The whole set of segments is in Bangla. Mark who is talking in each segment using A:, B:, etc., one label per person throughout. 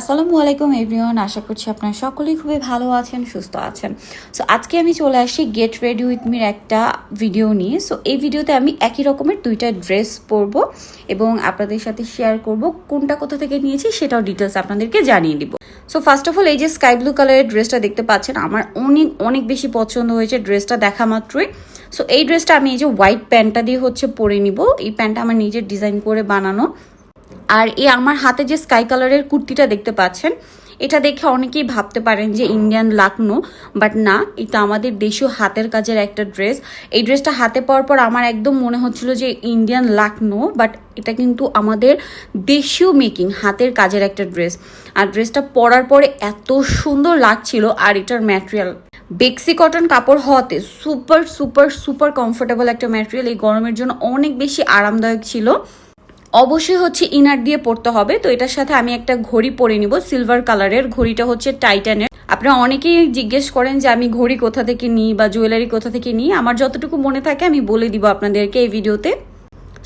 A: আসসালামু আলাইকুম, এভরিওয়ান। আশা করছি আপনারা সকলেই খুবই ভালো আছেন, সুস্থ আছেন। সো আজকে আমি চলে আসি গেট রেডি উইথ মির একটা ভিডিও নিয়ে। সো এই ভিডিওতে আমি একই রকমের দুইটা ড্রেস পরবো এবং আপনাদের সাথে শেয়ার করব কোনটা কোথা থেকে নিয়েছি সেটাও ডিটেলস আপনাদেরকে জানিয়ে দিব। সো ফার্স্ট অফ অল এই যে স্কাই ব্লু কালারের ড্রেসটা দেখতে পাচ্ছেন, আমার অনেক অনেক বেশি পছন্দ হয়েছে ড্রেসটা দেখা মাত্রই। সো এই ড্রেসটা আমি এই যে হোয়াইট প্যান্টটা দিয়ে হচ্ছে পরে নিব। এই প্যান্টটা আমার নিজের ডিজাইন করে বানানো। আর এই আমার হাতে যে স্কাই কালারের কুর্তিটা দেখতে পাচ্ছেন, এটা দেখে অনেকেই ভাবতে পারেন যে ইন্ডিয়ান লাকনো বাট না, এটা আমাদের দেশীয় হাতের কাজের একটা ড্রেস এই ড্রেসটা হাতে পাওয়ার পর আমার একদম মনে হচ্ছিল যে ইন্ডিয়ান লাকনো বাট এটা কিন্তু আমাদের দেশীয় মেকিং হাতের কাজের একটা ড্রেস আর ড্রেসটা পরার পরে এত সুন্দর লাগছিল, আর এটার ম্যাটেরিয়াল বেক্সি কটন কাপড় হওয়াতে সুপার সুপার সুপার কমফোর্টেবল একটা ম্যাটেরিয়াল এই গরমের জন্য অনেক বেশি আরামদায়ক ছিল। অবশ্যই হচ্ছে ইনার দিয়ে পড়তে হবে। তো এটার সাথে আমি একটা ঘড়ি পরে নিব সিলভার কালারের ঘড়িটা হচ্ছে টাইটানের আপনারা অনেকেই জিজ্ঞেস করেন যে, আমি ঘড়ি কোথা থেকে নিই বা জুয়েলারি কোথা থেকে নিই? আমার যতটুকু মনে থাকে আমি বলে দিব আপনাদেরকে এই ভিডিওতে।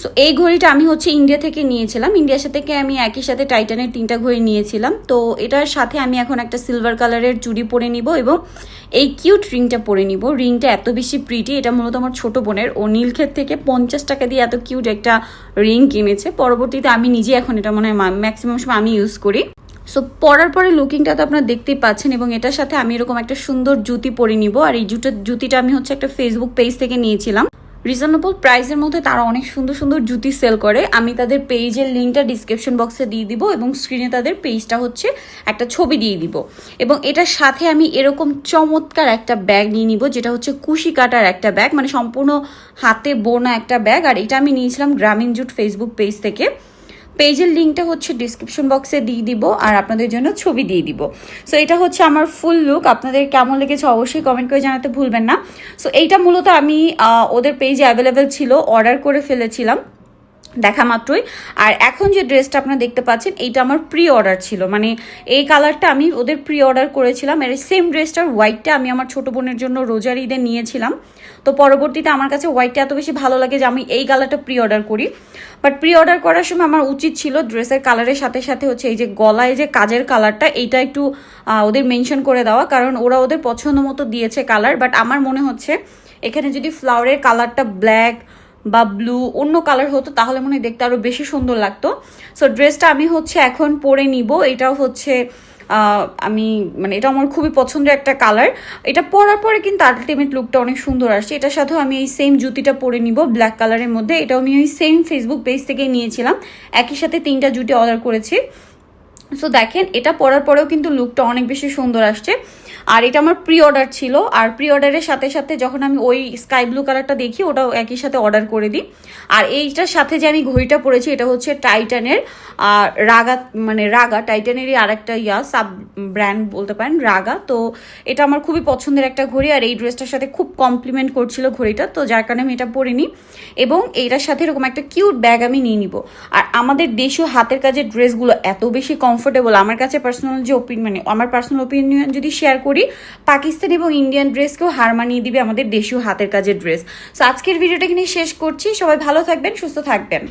A: সো এই ঘড়িটা আমি হচ্ছে ইন্ডিয়া থেকে নিয়েছিলাম। ইন্ডিয়ার সাথে থেকে আমি একই সাথে টাইটানের তিনটা ঘড়ি নিয়েছিলাম। তো এটার সাথে আমি এখন একটা সিলভার কালারের চুড়ি পরে নিব এবং এই কিউট রিংটা পরে নিব। রিংটা এত বেশি প্রিটি এটা মূলত আমার ছোট বোনের। ও নীলক্ষেত থেকে পঞ্চাশ টাকা দিয়ে এত কিউট একটা রিং কিনেছে। পরবর্তীতে আমি নিজে এখন এটা মনে হয় ম্যাক্সিমাম সময় আমি ইউজ করি। সো পরার পরে লুকিংটা তো আপনারা দেখতেই পাচ্ছেন এবং এটার সাথে আমি এরকম একটা সুন্দর জুতি পরে নিব। আর এই জুতো জুতিটা আমি হচ্ছে একটা ফেসবুক পেজ থেকে নিয়েছিলাম। রিজনেবল প্রাইসের মধ্যে তারা অনেক সুন্দর সুন্দর জুতি সেল করে। আমি তাদের পেজের লিঙ্কটা ডিসক্রিপশন বক্সে দিয়ে দিব এবং স্ক্রিনে তাদের পেজটা হচ্ছে একটা ছবি দিয়ে দিব। এবং এটার সাথে আমি এরকম চমৎকার একটা ব্যাগ নিয়ে নিব, যেটা হচ্ছে কুশি কাটার একটা ব্যাগ মানে সম্পূর্ণ হাতে বোনা একটা ব্যাগ আর এটা আমি নিয়েছিলাম গ্রামীণ জুট ফেসবুক পেজ থেকে। পেজের লিঙ্কটা হচ্ছে ডিসক্রিপশন বক্সে দিয়ে দিব আর আপনাদের জন্য ছবি দিয়ে দিব। সো এটা হচ্ছে আমার ফুল লুক আপনাদের কেমন লেগেছে অবশ্যই কমেন্ট করে জানাতে ভুলবেন না। সো এইটা মূলত আমি ওদের পেজে অ্যাভেলেবেল ছিল অর্ডার করে ফেলেছিলাম। দেখা মাত্রই। আর এখন যে ড্রেসটা আপনারা দেখতে পাচ্ছেন, এইটা আমার প্রি অর্ডার ছিল। মানে এই কালারটা আমি ওদের প্রি অর্ডার করেছিলাম। এর সেম ড্রেসটার হোয়াইটটা আমি আমার ছোট বোনের জন্য রোজার ঈদে নিয়েছিলাম। তো পরবর্তীতে আমার কাছে হোয়াইটটা এত বেশি ভালো লাগে যে আমি এই কালারটা প্রি অর্ডার করি। বাট প্রি অর্ডার করার সময় আমার উচিত ছিল ড্রেসের কালারের সাথে সাথে হচ্ছে এই যে গলায় যে কাজের কালারটা এইটা একটু ওদের মেনশন করে দেওয়া। কারণ ওরা ওদের পছন্দ মতো দিয়েছে কালার বাট আমার মনে হচ্ছে এখানে যদি ফ্লাওয়ারের কালারটা ব্ল্যাক বা ব্লু অন্য কালার হতো, তাহলে মনে হয় দেখতে আরও বেশি সুন্দর লাগতো। সো ড্রেসটা আমি হচ্ছে এখন পরে নিব। এটাও হচ্ছে আমি মানে এটা আমার খুবই পছন্দের একটা কালার এটা পরার পরে কিন্তু আলটিমেট লুকটা অনেক সুন্দর আসছে। এটার সাথেও আমি এই সেম জুতিটা পরে নিব ব্ল্যাক কালারের মধ্যে। এটাও আমি ওই সেম ফেসবুক পেজ থেকে নিয়েছিলাম। একই সাথে তিনটা জুটি অর্ডার করেছি। সো দেখেন, এটা পরার পরেও কিন্তু লুকটা অনেক বেশি সুন্দর আসছে। আর এটা আমার প্রি অর্ডার ছিল। আর প্রি অর্ডারের সাথে সাথে যখন আমি ওই স্কাই ব্লু কালারটা দেখি, ওটাও একই সাথে অর্ডার করে দিই। আর এইটার সাথে যে আমি ঘড়িটা পরেছি, এটা হচ্ছে টাইটানের আর রাগা মানে রাগা টাইটানেরই আর একটা ইয়া সাব ব্র্যান্ড বলতে পারেন, রাগা। তো এটা আমার খুবই পছন্দের একটা ঘড়ি। আর এই ড্রেসটার সাথে খুব কমপ্লিমেন্ট করছিল ঘড়িটা। তো যার কারণে আমি এটা পরে নিই। এবং এইটার সাথে এরকম একটা কিউট ব্যাগ আমি নিয়ে নিব। আর আমাদের দেশীয় হাতের কাজের ড্রেসগুলো এত বেশি কমফোর্টেবল আমার কাছে পার্সোনাল যে ওপিনিয়ন মানে আমার পার্সোনাল ওপিনিয়ন যদি শেয়ার করি, পাকিস্তান এবং ইন্ডিয়ান ড্রেসকেও হার মানিয়ে দিবে আমাদের দেশীয় হাতের কাজের ড্রেস সো আজকের ভিডিওটা এখানে শেষ করছি। সবাই ভালো থাকবেন, সুস্থ থাকবেন।